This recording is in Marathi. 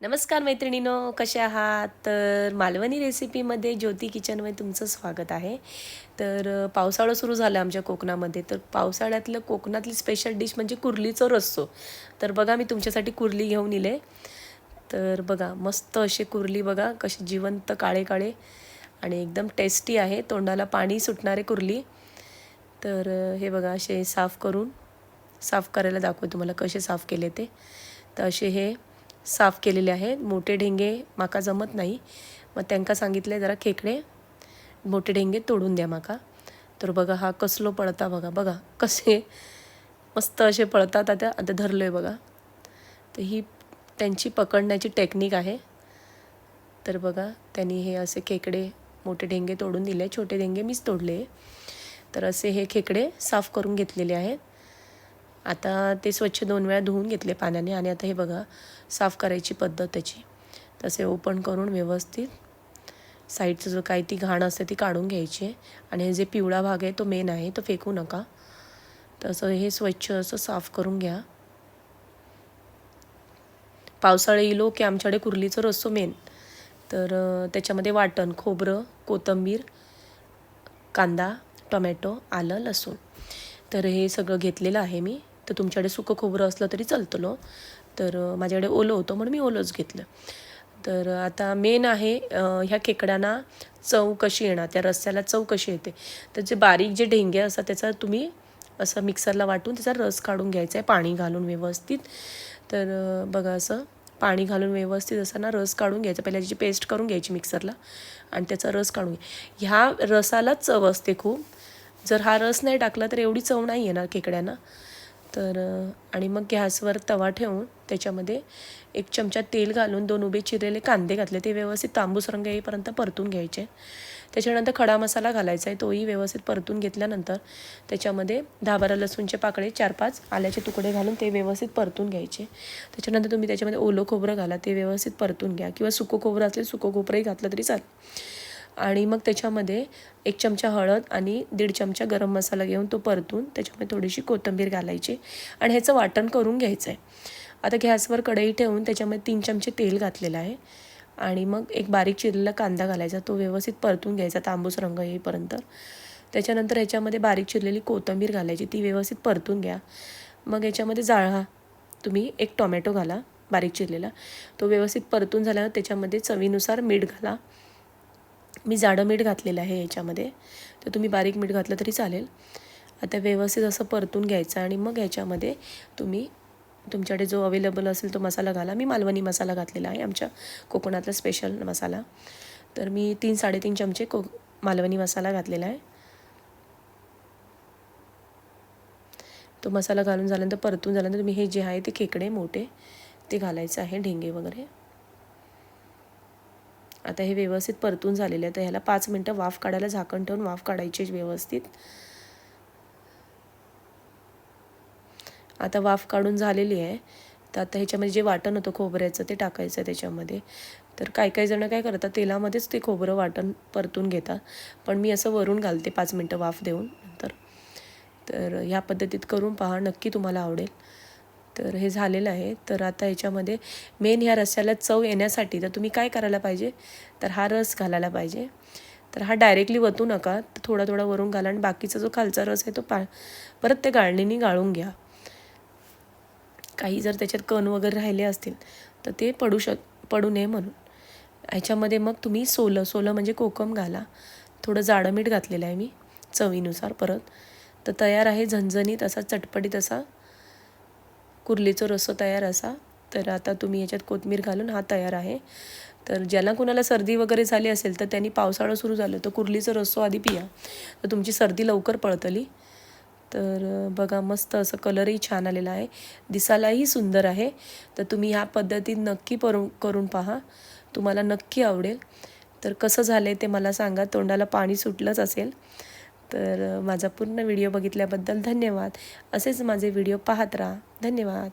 नमस्कार मैत्रिणीनो कसे आहात? तर मालवणी रेसिपीमध्ये ज्योती किचनमध्ये तुमचं स्वागत आहे. तर पावसाळा सुरू झाला आमच्या कोकणामध्ये. तर पावसाळ्यातलं कोकणातली स्पेशल डिश म्हणजे कुर्लीचं रस्सो. तर बघा मी तुमच्यासाठी कुर्ली घेऊन इले. तर बघा मस्त असे कुर्ली बघा कसे जिवंत काळे काळे आणि एकदम टेस्टी आहे. तोंडाला पाणी सुटणारे कुर्ली. तर हे बघा असे साफ करून साफ करायला दाखवते तुम्हाला कसे साफ केले ते. तर असे हे साफ केलेले आहेत. मोठे ढेंगे माका जमत नाही. मग त्यांका सांगितले जरा खेकडे मोठे ढेंगे तोडून द्या माका. तर बघा हा कसलो पळता बघा. बघा कसे मस्त असे पळतात. आता आता धरलो आहे बघा. तर ही त्यांची पकडण्याची टेक्निक आहे. तर बघा त्यांनी हे असे खेकडे मोठे ढेंगे तोडून दिले. छोटे ढेंगे मीच तोडले. तर असे हे खेकडे साफ करून घेतलेले आहेत. आता ते स्वच्छ दोन वेळा धुवून घेतले पाण्याने आणि आता हे बघा साफ करायची पद्धत त्याची. तसे ओपन करून व्यवस्थित साईडचं जो काही ती घाण असते ती काढून घ्यायची आहे. आणि हे जे पिवळा भाग आहे तो मेन आहे तो फेकू नका. तसं हे स्वच्छ असं साफ करून घ्या. पावसाळे येलो की आमच्याकडे कुर्लीचं रस्सो मेन तर त्याच्यामध्ये वाटण खोबरं कोथिंबीर कांदा टोमॅटो आलं लसूण. तर हे सगळं घेतलेलं आहे मी. तर तुमच्याकडे सुकं खोबरं असलं तरी चालतं तर माझ्याकडे ओलं होतं म्हणून मी ओलंच घेतलं. तर आता मेन आहे ह्या खेकड्यांना चव कशी येणार? त्या रस्स्याला चव कशी येते? तर जे बारीक जे ढेंगे असतात त्याचा तुम्ही असं मिक्सरला वाटून त्याचा रस काढून घ्यायचा आहे पाणी घालून व्यवस्थित. तर बघा असं पाणी घालून व्यवस्थित असं ना रस काढून घ्यायचा. पहिल्या त्याची पेस्ट करून घ्यायची मिक्सरला आणि त्याचा रस काढून घ्या. ह्या रसालाच चव असते खूप. जर हा रस नाही टाकला तर एवढी चव नाही येणार खेकड्यांना. तर आणि मग गॅसवर तवा ठेवून त्याच्यामध्ये एक चमचा तेल घालून दोन उभे चिरलेले कांदे घातले. ते व्यवस्थित तांबूस रंग येईपर्यंत परतून घ्यायचे. त्याच्यानंतर खडा मसाला घालायचा आहे. तोही व्यवस्थित परतून घेतल्यानंतर त्याच्यामध्ये दहा बारा लसूणचे पाकळे चार पाच आल्याचे तुकडे घालून ते व्यवस्थित परतून घ्यायचे. त्याच्यानंतर तुम्ही त्याच्यामध्ये ओलं खोबरं घाला. ते व्यवस्थित परतून घ्या. किंवा सुकं खोबरं असेल सुकं खोबरंही घातलं तरी चालेल. आणि मग त्याच्यामध्ये एक चमचा हळद आणि दीड चमचा गरम मसाला घेऊन तो परतून त्याच्यामध्ये थोडीशी कोथिंबीर घालायची आणि ह्याचं वाटण करून घ्यायचं आहे आता गॅसवर कढई ठेवून त्याच्यामध्ये तीन चमचे तेल घातलेलं आहे. आणि मग एक बारीक चिरलेला कांदा घालायचा तो व्यवस्थित परतून घ्यायचा तांबूस रंग येईपर्यंत. त्याच्यानंतर ह्याच्यामध्ये बारीक चिरलेली कोथिंबीर घालायची ती व्यवस्थित परतून घ्या. मग याच्यामध्ये जाळा तुम्ही एक टोमॅटो घाला बारीक चिरलेला. तो व्यवस्थित परतून झाल्यावर त्याच्यामध्ये चवीनुसार मीठ घाला. मी जाडं मीठ घातलेलं आहे याच्यामध्ये. तर तुम्ही बारीक मीठ घातलं तरी चालेल. आता व्यवस्थित असं परतून घ्यायचं आणि मग ह्याच्यामध्ये तुम्ही तुमच्याकडे जो अवेलेबल असेल तो मसाला घाला. मी मालवणी मसाला घातलेला आहे आमच्या कोकणातला स्पेशल मसाला. तर मी तीन साडेतीन चमचे को मालवणी मसाला घातलेला आहे. तो मसाला घालून झाल्यानंतर परतून झाल्यानंतर तुम्ही हे जे आहे ते खेकडे मोठे ते घालायचं आहे ढेंगे वगैरे. आता हे व्यवस्थित परतून झालेले आहे. तर ह्याला पाच मिनटं वाफ काढायला झाकण ठेवून वाफ काढायची व्यवस्थित. आता वाफ काढून झालेली आहे. तर आता ह्याच्यामध्ये जे वाटण होतं खोबऱ्याचं ते टाकायचं त्याच्यामध्ये. तर काही काही जणं काय करतात तेलामध्येच ते खोबरं वाटण परतून घेतात. पण मी असं वरून घालते पाच मिनटं वाफ देऊन नंतर. तर ह्या पद्धतीत करून पहा नक्की तुम्हाला आवडेल. तर हे झालेलं आहे. तर आता ह्याच्यामध्ये मेन ह्या रस्स्याला चव येण्यासाठी तर तुम्ही काय करायला पाहिजे? तर हा रस घालायला पाहिजे. तर हा डायरेक्टली वतू नका. तर थोडा थोडा वरून घाला आणि बाकीचा जो खालचा रस आहे तो पा परत त्या गाळणीने गाळून घ्या. काही जर त्याच्यात कण वगैरे राहिले असतील तर ते पडू शक पडू नये म्हणून. ह्याच्यामध्ये मग तुम्ही सोलं सोलं म्हणजे कोकम घाला. थोडं जाडं मीठ घातलेलं आहे मी चवीनुसार परत. तर तयार आहे झणझणीत असा चटपटीत असा. कुर्लीचं रस्सो तयार असा. तर आता तुम्ही याच्यात कोथमीर घालून हा तयार आहे. तर ज्याला कुणाला सर्दी वगैरे झाली असेल तर त्यांनी पावसाळा सुरू झालं तर कुर्लीचं रस्सो आधी पिया. तर तुमची सर्दी लवकर पळतली. तर बघा मस्त असं कलरही छान आलेला आहे. दिसायलाही सुंदर आहे. तर तुम्ही ह्या पद्धतीत नक्की पर करून पहा. तुम्हाला नक्की आवडेल. तर कसं झालं आहे ते मला सांगा. तोंडाला पाणी सुटलंच असेल. तर माझा पूर्ण व्हिडिओ बघितल्याबद्दल धन्यवाद. असेच माझे व्हिडिओ पाहत राहा. धन्यवाद.